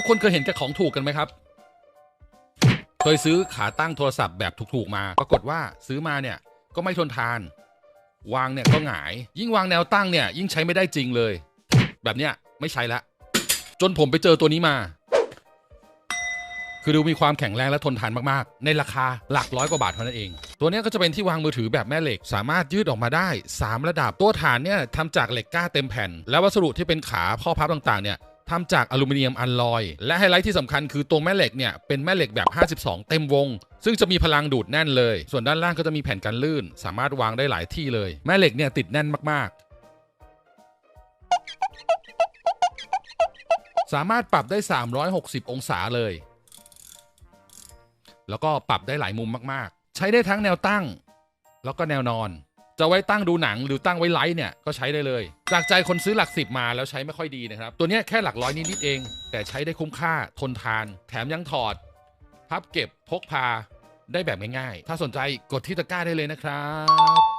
ทุกคนเคยเห็นแก่ของถูกกันไหมครับ เคยซื้อขาตั้งโทรศัพท์แบบถูกๆมา ปรากฏว่าซื้อมาเนี่ยก็ไม่ทนทาน วางเนี่ยก็หงาย ยิ่งวางแนวตั้งเนี่ย ยิ่งใช้ไม่ได้จริงเลย แบบเนี้ยไม่ใช้ละ จนผมไปเจอตัวนี้มา คือดูมีความแข็งแรงและทนทานมากๆ ในราคาหลักร้อยกว่าบาทเท่านั้นเอง ตัวนี้ก็จะเป็นที่วางมือถือแบบแม่เหล็ก สามารถยืดออกมาได้ 3 ระดับ ตัวฐานเนี่ยทำจากเหล็กก้าเต็มแผ่น และวัสดุที่เป็นขาข้อพับต่างๆเนี่ย ทำจากอลูมิเนียมอัลลอย และไฮไลท์ที่สำคัญคือตัวแม่เหล็กเนี่ย เป็นแม่เหล็กแบบ 52 เต็มวง ซึ่งจะมีพลังดูดแน่นเลย ส่วนด้านล่างก็จะมีแผ่นกันลื่น สามารถวางได้หลายที่เลย แม่เหล็กเนี่ยติดแน่นมากๆ สามารถปรับได้ 360 องศาเลย แล้วก็ปรับได้หลายมุมมากๆ ใช้ได้ทั้งแนวตั้ง แล้วก็แนวนอน จะไว้ตั้งดูหนังหรือตั้งไว้ไลฟ์เนี่ยก็ใช้ได้เลย จากใจคนซื้อหลักสิบมาแล้วใช้ไม่ค่อยดีนะครับ ตัวนี้แค่หลักร้อยนิดๆเอง แต่ใช้ได้คุ้มค่าทนทาน แถมยังถอด พับเก็บพกพาได้แบบง่ายๆ ถ้าสนใจกดที่ตะกร้าได้เลยนะครับ